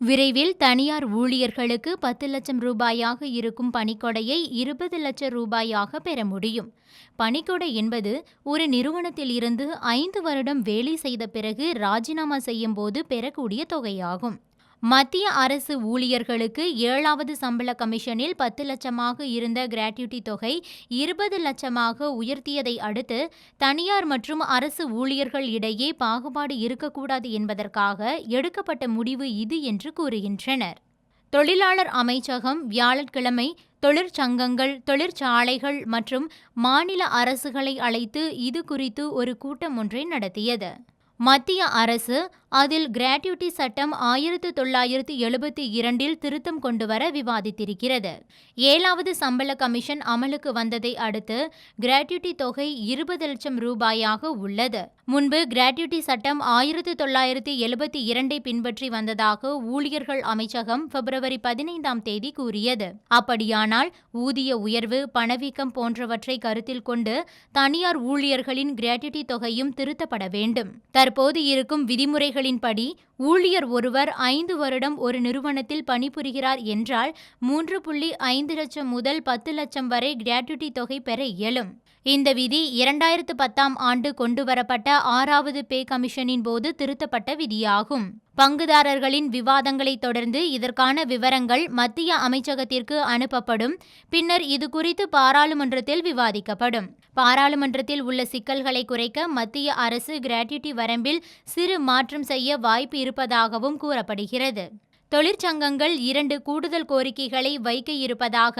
விரைவில் தனியார் ஊழியர்களுக்கு பத்து லட்சம் ரூபாயாக இருக்கும் பணிக்கொடையை இருபது லட்சம் ரூபாயாக பெற முடியும். பணிக்கொடை என்பது ஒரு நிறுவனத்தில் இருந்து ஐந்து வருடம் வேலை செய்த பிறகு ராஜினாமா செய்யும் போது பெறக்கூடிய தொகையாகும். மத்திய அரசு ஊழியர்களுக்கு ஏழாவது சம்பள கமிஷனில் பத்து லட்சமாக இருந்த கிராட்டியூட்டி தொகை இருபது லட்சமாக உயர்த்தியதை அடுத்து தனியார் மற்றும் அரசு ஊழியர்கள் இடையே பாகுபாடு இருக்கக்கூடாது என்பதற்காக எடுக்கப்பட்ட முடிவு இது என்று கூறுகின்றனர். தொழிலாளர் அமைச்சகம் வியாழக்கிழமை தொழிற்சங்கங்கள் தொழிற்சாலைகள் மற்றும் மாநில அரசுகளை அழைத்து இது குறித்து ஒரு கூட்டம் ஒன்றை நடத்தியது. மத்திய அரசு அதில் கிராட்யுட்டி சட்டம் ஆயிரத்து தொள்ளாயிரத்து எழுபத்தி இரண்டில் திருத்தம் கொண்டுவர விவாதித்திருக்கிறது. ஏழாவது சம்பள கமிஷன் அமலுக்கு வந்ததை அடுத்து கிராட்யுட்டி தொகை இருபது லட்சம் ரூபாயாக உள்ளது. முன்பு கிராட்யுட்டி சட்டம் ஆயிரத்து தொள்ளாயிரத்து எழுபத்தி இரண்டை பின்பற்றி வந்ததாக ஊழியர்கள் அமைச்சகம் பிப்ரவரி பதினைந்தாம் தேதி கூறியது. அப்படியானால் ஊதிய உயர்வு பணவீக்கம் போன்றவற்றை கருத்தில் கொண்டு தனியார் ஊழியர்களின் கிராட்யுட்டி தொகையும் திருத்தப்பட வேண்டும். தற்போது இருக்கும் விதிமுறைகளின்படி ஊழியர் ஒருவர் ஐந்து வருடம் ஒரு நிறுவனத்தில் பணிபுரிகிறார் என்றால் மூன்று புள்ளி ஐந்து லட்சம் முதல் பத்து லட்சம் வரை கிராட்டுட்டி தொகை பெற இயலும். இந்த விதி இரண்டாயிரத்து பத்தாம் ஆண்டு கொண்டுவரப்பட்ட ஆறாவது பே கமிஷனின் போது திருத்தப்பட்ட விதியாகும். பங்குதாரர்களின் விவாதங்களை தொடர்ந்து இதற்கான விவரங்கள் மத்திய அமைச்சகத்திற்கு அனுப்பப்படும். பின்னர் இது குறித்து பாராளுமன்றத்தில் விவாதிக்கப்படும். பாராளுமன்றத்தில் உள்ள சிக்கல்களை குறைக்க மத்திய அரசு கிராட்யுட்டி வரம்பில் சிறு மாற்றம் செய்ய வாய்ப்பு இருப்பதாகவும் கூறப்படுகிறது. தொழிற்சங்கங்கள் இரண்டு கூடுதல் கோரிக்கைகளை வைக்க இருப்பதாக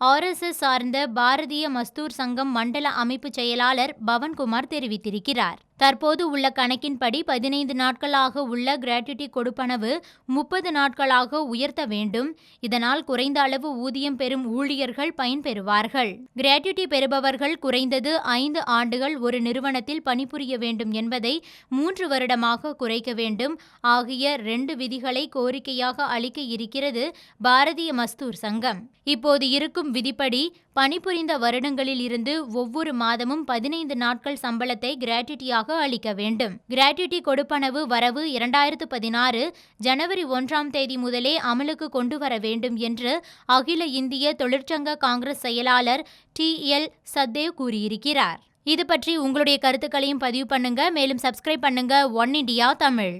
ஆர்எஸ்எஸ் சார்ந்த பாரதிய மஸ்தூர் சங்கம் மண்டல அமைப்பு செயலாளர் பவன்குமார் தெரிவித்திருக்கிறார். தற்போது உள்ள கணக்கின்படி பதினைந்து நாட்களாக உள்ள கிராட்யுட்டி கொடுப்பனவு முப்பது நாட்களாக உயர்த்த வேண்டும். இதனால் குறைந்த அளவு ஊதியம் பெறும் ஊழியர்கள் பயன்பெறுவார்கள். கிராட்டிட்டி பெறுபவர்கள் குறைந்தது ஐந்து ஆண்டுகள் ஒரு நிறுவனத்தில் பணிபுரிய வேண்டும் என்பதை மூன்று வருடமாக குறைக்க வேண்டும். ஆகிய ரெண்டு விதிகளை கோரிக்கையாக அளிக்க இருக்கிறது பாரதிய மஸ்தூர் சங்கம். இப்போது இருக்கும் விதிப்படி பணிபுரிந்த வருடங்களில் இருந்து ஒவ்வொரு மாதமும் பதினைந்து நாட்கள் சம்பளத்தை கிராட்டிட்டியாக அளிக்க வேண்டும். கிராட்டிட்டி கொடுப்பனவு வரவு இரண்டாயிரத்து பதினாறு ஜனவரி ஒன்றாம் தேதி முதலே அமலுக்கு கொண்டு வர வேண்டும் என்று அகில இந்திய தொழிற்சங்க காங்கிரஸ் செயலாளர் டி. எல். சத்தேவ் கூறியிருக்கிறார். இது பற்றி உங்களுடைய கருத்துக்களையும் பதிவு பண்ணுங்க. மேலும் சப்ஸ்கிரைப் பண்ணுங்க. One India Tamil.